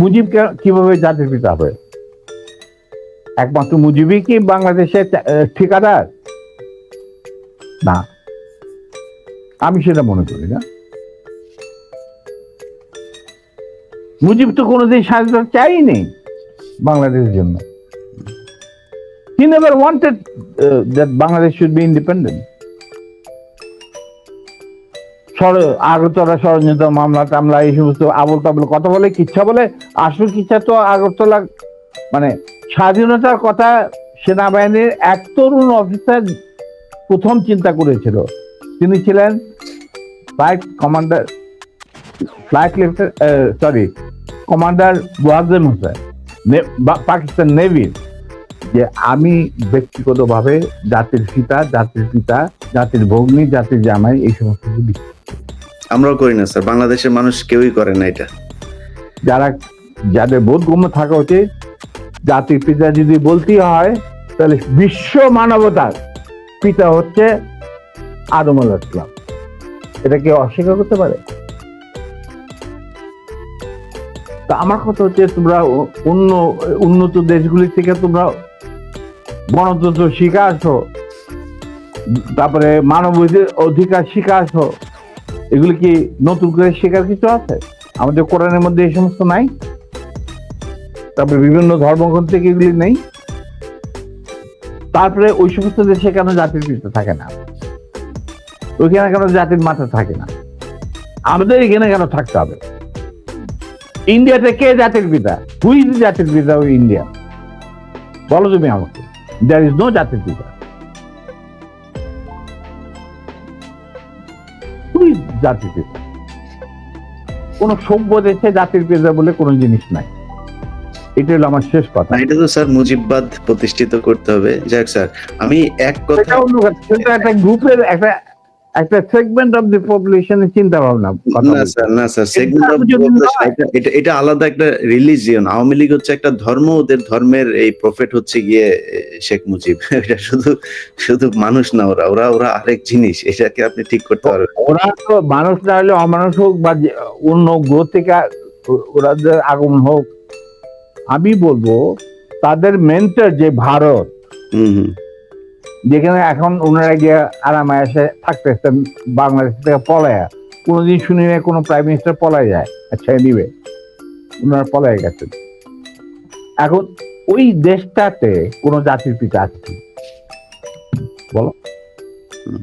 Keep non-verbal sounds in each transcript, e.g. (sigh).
মুজিব কীভাবে জাতির পিতা হবে? একমাত্র মুজিবই কি বাংলাদেশের ঠিকাদার? না। আমি সেটা মনে করি না। মুজিব তো কোনোদিন স্বাধীনতা চাইনি বাংলাদেশের জন্য। He never wanted that Bangladesh should be independent Agartala ষড়যন্ত্র মামলা টামলা এই সমস্ত আবল তাবল কথা বলে, কিচ্ছা বলে, আসল কিচ্ছা তো আগরতলা মানে স্বাধীনতার কথা সেনাবাহিনীর এক তরুণ অফিসার প্রথম চিন্তা করেছিল। তিনি ছিলেন flight commander flight lieutenant sorry commander Wajem Hossain Pakistan নেভির যে আমি ব্যক্তিগতভাবে জাতির পিতা জাতির পিতা, জাতির ভগ্নী, জাতির জামাই, এই সমস্ত কিছু আমরাও করি না, স্যার। বাংলাদেশের মানুষ কেউই করে না এটা। যারা যাদের বোধগম্য থাকা উচিত, জাতির পিতা যদি বলতেই হয়, তাহলে বিশ্ব মানবতার পিতা হচ্ছে আদম আলাহ ইসলাম এটা কেউ অস্বীকার করতে পারে? তা আমার কথা হচ্ছে, তোমরা অন্য, উন্নত দেশগুলি থেকে তোমরা গণতন্ত্র শিখে আসো, তারপরে মানব অধিকার শিখে আসো। এগুলি কি নতুন করে শেখার কিছু আছে? আমাদের কোরআনের মধ্যে এই সমস্ত নাই? তারপরে বিভিন্ন ধর্মগ্রন্থ থেকে এগুলি নেই? তারপরে ওই সমস্ত দেশে কেন জাতির পিতা থাকে না। ওইখানে কেন জাতির মাথা থাকে না? আমাদের এখানে কেন থাকতে হবে? ইন্ডিয়াতে কে জাতির পিতা? হুই জাতির পিতা ওই ইন্ডিয়া বলো তুমি আমাকে। দ্যার ইজ নো জাতির পিতা। জাতির পিতা কোন সভ্য দেশে জাতির পিতা বলে কোনো জিনিস নাই। এটা হলো আমার শেষ কথা। এটা তো স্যার মুজিববাদ প্রতিষ্ঠিত করতে হবে। যাক স্যার আমি এক কথা অন্য একটা গ্রুপের একটা একটা সেগমেন্ট অফ দি পপুলেশনের চিন্তা ভাবনা না স্যার না স্যার সেগমেন্ট অফ এটা এটা আলাদা একটা রিলিজিয়ন আওয়ামী লীগ হচ্ছে একটা ধর্ম ওদের ধর্মের এই প্রফেট হচ্ছে গিয়ে শেখ মুজিব। (laughs) এটা শুধু শুধু মানুষ না ওরা। ওরা ওরা আরেক জিনিস এটাকে আপনি ঠিক করতে পারবেন। ওরা তো মানুষ না হলে অমানুষ হোক বা অন্য গ্রহ থেকে ও- ওরাদের আগমন হোক আমি বলব তাদের মেন্টার যে ভারত হুম হুম। যেখানে এখন ওনারা গিয়ে আরামে এসে থাকতেছেন, বাংলাদেশ থেকে পলায়া। কোনোদিন শুনি না কোনো প্রাইম মিনিস্টার পলায় যায় আচ্ছা নিবে ওনারা পলায় গেছেন। এখন ওই দেশটাতে কোনো জাতির পিতা আছে? বলো।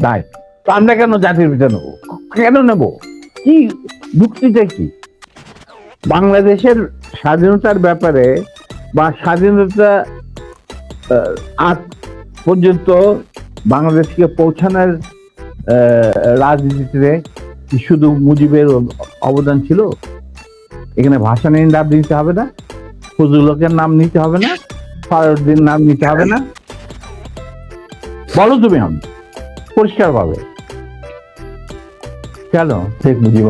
নাই। তো আমরা কেন জাতির পিতা নেব? কেন নেব? কি যুক্তিটা কি? বাংলাদেশের স্বাধীনতার ব্যাপারে বা স্বাধীনতা পর্যন্ত বাংলাদেশকে পৌঁছানোর রাজনীতিতে শুধু মুজিবের অবদান ছিল? এখানে ভাষানীর নাম নিতে হবে না ফজলুলকের নাম নিতে হবে না ফারুদ্দিন নাম নিতে হবে না। বলো তুমি আমি পরিষ্কার ভাবে কেন শেখ মুজিব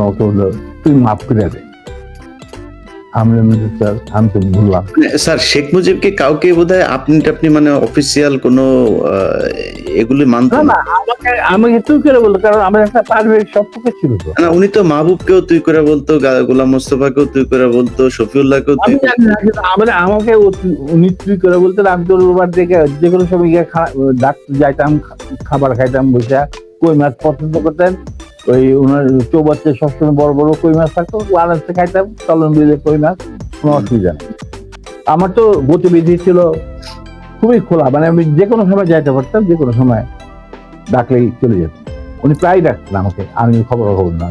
তুই মাফ করে দে। আমি স্যার আমি তো ভুললাম মানে, স্যার শেখ মুজিবকে কাউকে বোধহয় আপনি আপনি মানে অফিসিয়াল কোনো এগুলি মানতো না আমাকে তুই করে বলল কারণ আমার একটা পারিবারিক সম্পর্ক ছিল না উনি তো মাহবুবকেও তুই করে বলতো গোলাম মোস্তফাকেও তুই করে বলতো শফিউল্লাহকেও তুই আমার আমাকে উনি তুই করে বলতেন আমি তোর ওবার দেখে যে কোনো সময় গিয়ে ডাক্তার যাইতাম খাবার খাইতাম বসে কই মাছ পছন্দ করতেন? ওই ওনার চৌবাচ্চা সবসময় বড় বড় কই মাছ থাকতো আরামসে খাইতাম চলন বিলে কই মাছ কোনো অসুবিধা নেই। আমার তো গতিবিধি ছিল খুবই খোলা মানে আমি যে কোনো সময় যাইতে পারতাম যে কোনো সময় ডাকলেই চলে যেতাম উনি প্রায় ডাকতেন আমাকে আমি খবর খবর না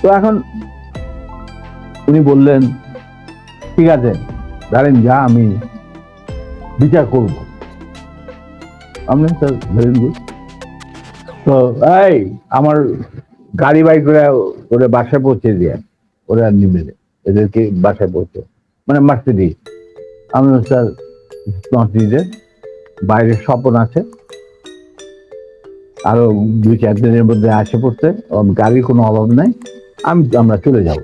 তো এখন উনি বললেন ঠিক আছে দাঁড়েন যা আমি বিচার করব। আমি স্যার ভেরি গুড তো এই, আমার গাড়ি বাইক করে ওরা বাসায় পৌঁছে দিয়ে, ওরা নিবে এদেরকে বাসায় পৌঁছে। মানে মার্সিডিজ আমি স্যার বাইরে স্বপন আছে। আরও দুই, চার দিনের মধ্যে আসে পড়তে। গাড়ির কোনো অভাব নাই। আমি, আমরা চলে যাব।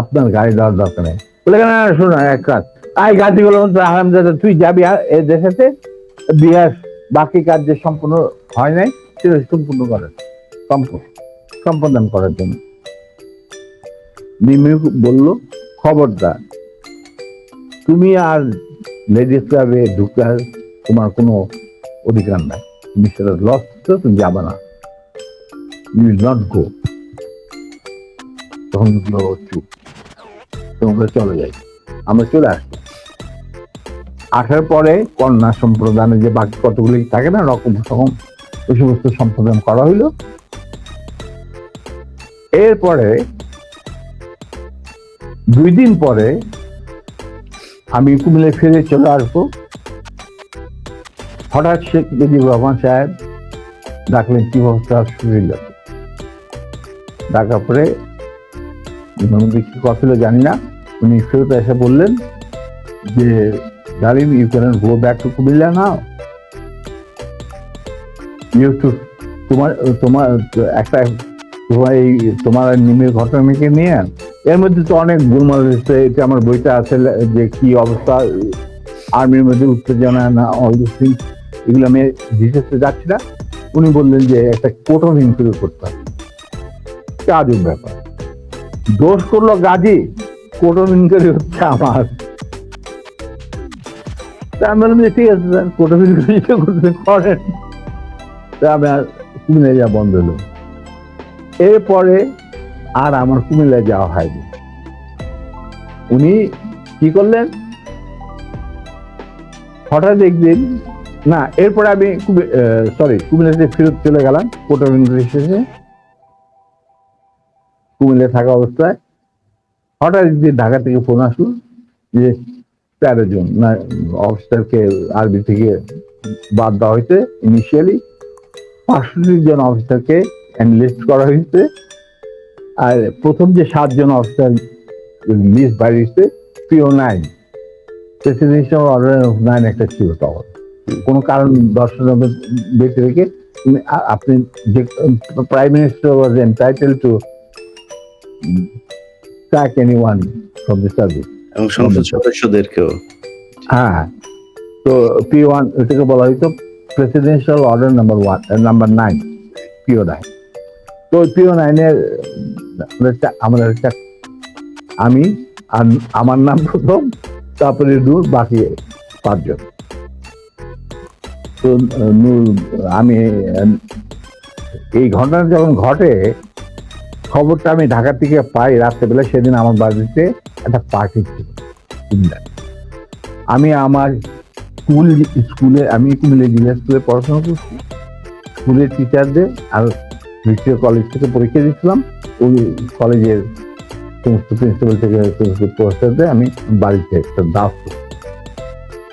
আপনার গাড়ি দেওয়ার দরকার নেই। বলে কেন শোনো, এক কাজ। আই গাড়িগুলো আরাম দাদা তুই যাবি, আর এ দেশেতে বিহার বাকি কাজ যে সম্পূর্ণ হয় নাই সম্পূর্ণ সম্পূর্ণ। সম্পাদন করার জন্য। বলল, খবরদার, তুমি আর লেডিস ক্লাবে ঢুকার তোমার কোনো অধিকার নাই। তুমি সেটা লস তো তুমি যাবে না। ইউ নট গো তখন চুপ। তোমরা চলে যাই। আমরা চলে আসব। আসার পরে কন্যা সম্প্রদানে যে বাকি কতগুলি থাকে না, রকম রকম ওই সমস্ত সম্প্রদান করা হইল। এরপরে দুই দিন পরে আমি কুমিল্লায় ফিরে চলে আসব। হঠাৎ শেখ মুজিবুর রহমান সাহেব ডাকলেন, কি অবস্থা? শরীর ডাকার পরে কি কথা জানি না। উনি ফেরত এসে বললেন যে, Dalim you can go back to Comilla now তোমার তোমার, একটা, তোমার এই, তোমার নিমের নিয়ে, এর মধ্যে তো অনেক এটা আমার বইটা আছে, যে কি অবস্থা, আর্মির মধ্যে উত্তেজনা না অল এগুলো আমি ডিটেলসে যাচ্ছি না। উনি বললেন যে একটা কোর্ট অফ করতে হবে ব্যাপার। দোষ করল গাজী কোর্ট অফ ইনকোয়ারি হচ্ছে আমার। আমি বললাম যে ঠিক আছে স্যার কোর্ট অফ করেন। তা আমি আর কুমিল্লায় যাওয়া বন্ধ হলো। এরপরে আর আমার কুমিল্লায় যাওয়া হয়নি। উনি কি করলেন? হঠাৎ একদিন, না, এরপরে আমি সরি কুমিল্লাতে ফেরত চলে গেলাম ইনকোয়ারি শেষে কুমিল্লায় থাকা অবস্থায় হঠাৎ একদিন ঢাকা থেকে ফোন আসলো যে, তেরো জন, না অফিসারকে আরবি থেকে বাদ দেওয়া হয়েছে ইনিশিয়ালি পাঁচষট্টি জন অফিসারকে এনলিস্ট করা হয়েছে। আর প্রথম যে সাতজন অফিসার লিস্ট বাড়িয়েছে PO nine presidential order of nine একটা ছিল তখন। কোনো কারণ দর্শনের বেঁচে রেখে। আপনি যে prime minister was entitle to sack anyone from the service এবং সংসদ সদস্যদেরকেও। হ্যাঁ তো পি ওয়ান এটাকে বলা হয়তো presidential order number one number nine PO nine তো পিও নাইনের আমাদের আমি আর আমার নাম প্রথম, তারপরে নূর, বাকি পাঁচজন। তো, নূর, আমি এই ঘটনা যখন ঘটে, খবরটা আমি ঢাকা থেকে পাই রাত্রেবেলা, সেদিন আমার বাড়িতে একটা পার্টি ছিল। আমি আমার স্কুল, স্কুলে আমি কুমিল্লা জিলা স্কুলে পড়াশোনা করছি। স্কুলের টিচারদের আর ভিক্টোরিয়া কলেজ থেকে পরীক্ষা দিয়েছিলাম। ওই কলেজের সমস্ত প্রিন্সিপাল থেকে প্রফেসরদের আমি বাড়িতে একটা দাস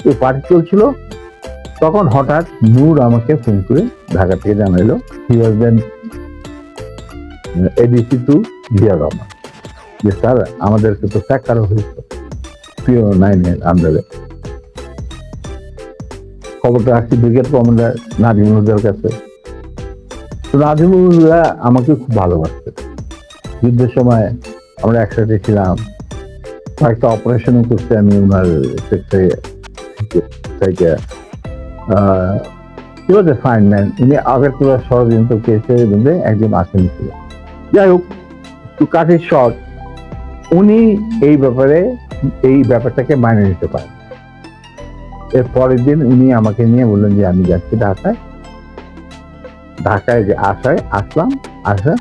ওই পার্টি চলছিল। তখন হঠাৎ নূর আমাকে ফোন করে ঢাকা থেকে জানাইলো he was then ADC to Zia Rahman যে স্যার আমাদেরকে তো ত্যাগ করা হয়েছে। প্রিয় নাইনের আন্ডারে খবরটা রাখছি, ব্রিগেড কমান্ডার নাজিমুদ্দার কাছে। তো নাজিমুদ্দা আমাকে খুব ভালোবাসতে যুদ্ধের সময় আমরা একসাথে ছিলাম। কয়েকটা অপারেশনও করতে আমি ওনার থেকে ওয়াজ এ ফাইন ম্যান উনি আগরতলা ষড়যন্ত্র কেসের মধ্যে একজন আসামি ছিল। যাই হোক টু শর্ট উনি এই ব্যাপারে, এই ব্যাপারটাকে মাইনে নিতে পারেন। এর পরের দিন উনি আমাকে নিয়ে বললেন যে, আমি যাচ্ছি ঢাকায়। ঢাকায় যে আসায়, আসলাম, আসা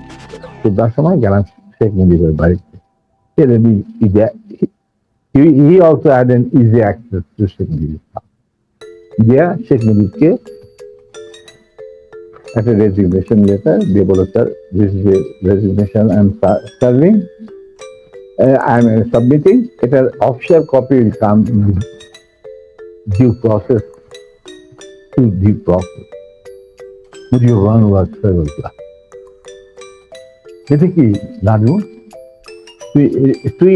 সুদ্ধার সময় গেলাম শেখ মুজিবের বাড়িতে। হি একটা official copy come due process to due process Mujibur Rahman was ফেরুল্লাহ এটা কি দাদু তুই তুই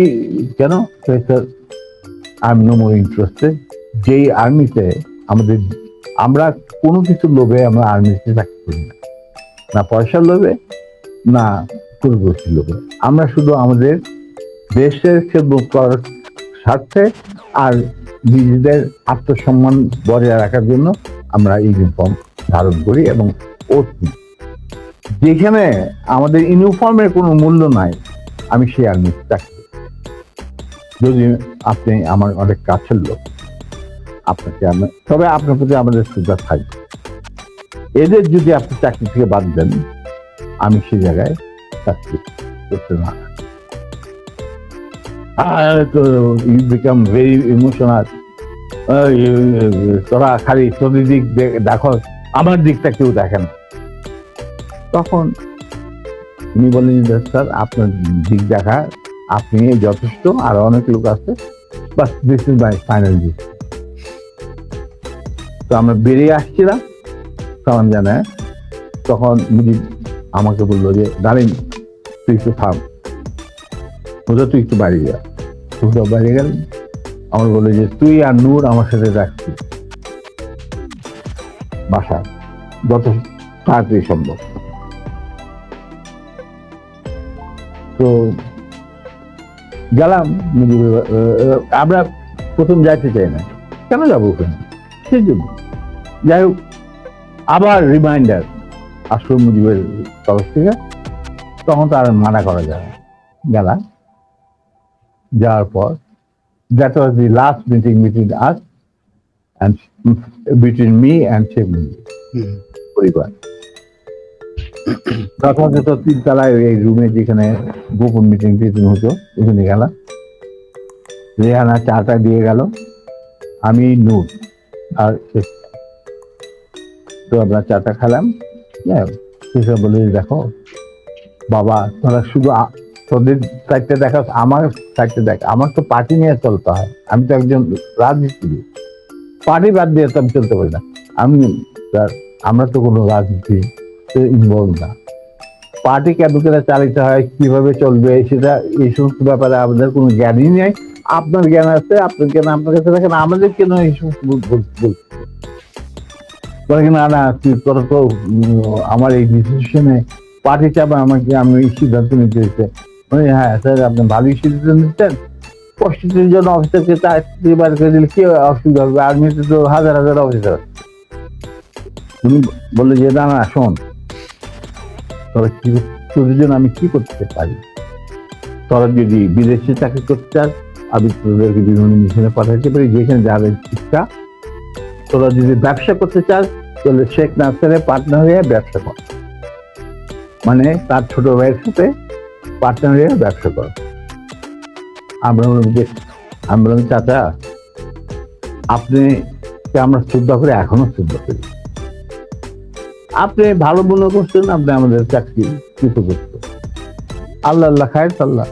কেন sir I am no more interested যেই আর্মিতে আমাদের আমরা কোনো কিছু লোভে আমরা আর্মিতে চাকরি করি না না পয়সার লোভে না পূর্ববর্তী লোভে আমরা শুধু আমাদের দেশের খেদমত করার স্বার্থে আর নিজেদের আত্মসম্মান বজায় রাখার জন্য আমরা ইউনিফর্ম ধারণ করি এবং নিই। যেখানে আমাদের ইউনিফর্মের কোনো মূল্য নাই, আমি সেই আর্মিতে চাকরি যদি আপনি আমার অনেক কাছের লোক, আপনাকে আমি, তবে আপনার প্রতি আমাদের শ্রদ্ধা থাকবে। এদের যদি আপনি চাকরি থেকে বাদ দেন, আমি সেই জায়গায় চাকরি করতে না ইউ বিকাম ভেরি ইমোশনাল তোরা খালি তোদের দিক দেখো, আমার দিকটা কেউ দেখে না। তখন উনি বললেন যে স্যার, আপনার দিক দেখা, আপনি যথেষ্ট, আর অনেক লোক আছে বাস দিস ইজ মাই ফাইনাল দিক তো আমরা বেরিয়ে আসছিলাম, তখন জানে, তখন মুজিব আমাকে বলল যে দাঁড়িয়ে তুই একটু থাম বুঝো তুই একটু বাড়ি যা। বাড়ি গেলেন আমার বলল যে, তুই আর নূর আমার সাথে বাসা যত তাড়াতাড়ি সম্ভব। তো গেলাম আমরা প্রথম যাইতে চাই না। কেন যাব ওখানে? সেই জন্য। যাই হোক, আবার রিমাইন্ডার আসল মুজিবের তরফ থেকে। তখন তো আর মানা করা যায়। গেলাম। যাওয়ার পর that was the last meeting between us and between me and hmm, পরিবার। যথাযথ তিনতলায় এই রুমে যেখানে গোপন মিটিং টিটিং হতো ওখানে গেলাম। রেহানা চাটা দিয়ে গেল। আমি নূর আর। তো আমরা চাটা খেলাম। হ্যাঁ সেসব বলে দেখো বাবা তোরা শুধু তোদের সাইডটা দেখা, আমার সাইডটা দেখ, আমার তো পার্টি নিয়ে চলতে হয়। আমি তো একজন রাজনীতিবিদ। পার্টি বাদ দিয়ে তো আমি চলতে পারি না। আমি স্যার, আমরা তো কোনো রাজনীতি ইনভলভ না। পার্টি করে চালিত হয়, কীভাবে চলবে, সেটা এই সমস্ত ব্যাপারে আমাদের কোনো জ্ঞানই নেই। আপনার জ্ঞান আছে, আপনার জ্ঞান আপনার কাছে দেখেন আমাদের কেন এই সমস্ত না না, তুই তোর তো আমার এই ডিসিশনে পার্টি চাপে, আমাকে, আমি সিদ্ধান্ত নিতে হ্যাঁ স্যার আপনি ভালোই প্রস্টিটিউটের জন্য অফিসারকে চাকরি বার করে দিলে কি অসুবিধা হবে? আর্মিতে তো হাজার হাজার অফিসার যে, না না, শোন। তোদের জন্য আমি কি করতে পারি? তোরা যদি বিদেশে চাকরি করতে চাস, আমি তোদেরকে বিভিন্ন মিশনে পাঠাতে পারি। যেখানে যাদের শিক্ষা। তোরা যদি ব্যবসা করতে চাস, তাহলে শেখ নাসারের পার্টনার হয়ে ব্যবসা কর। মানে তার ছোট ভাইয়ের সাথে পার্টনার ব্যবসা কর। আমরা আমরা বললাম, চাচা আপনি আমরা শ্রদ্ধা করি এখনও শ্রদ্ধা করি? আপনি ভালো মনে করছেন আপনি আমাদের চাকরি কিছু করছেন আল্লাহ আল্লাহ খায় আল্লাহ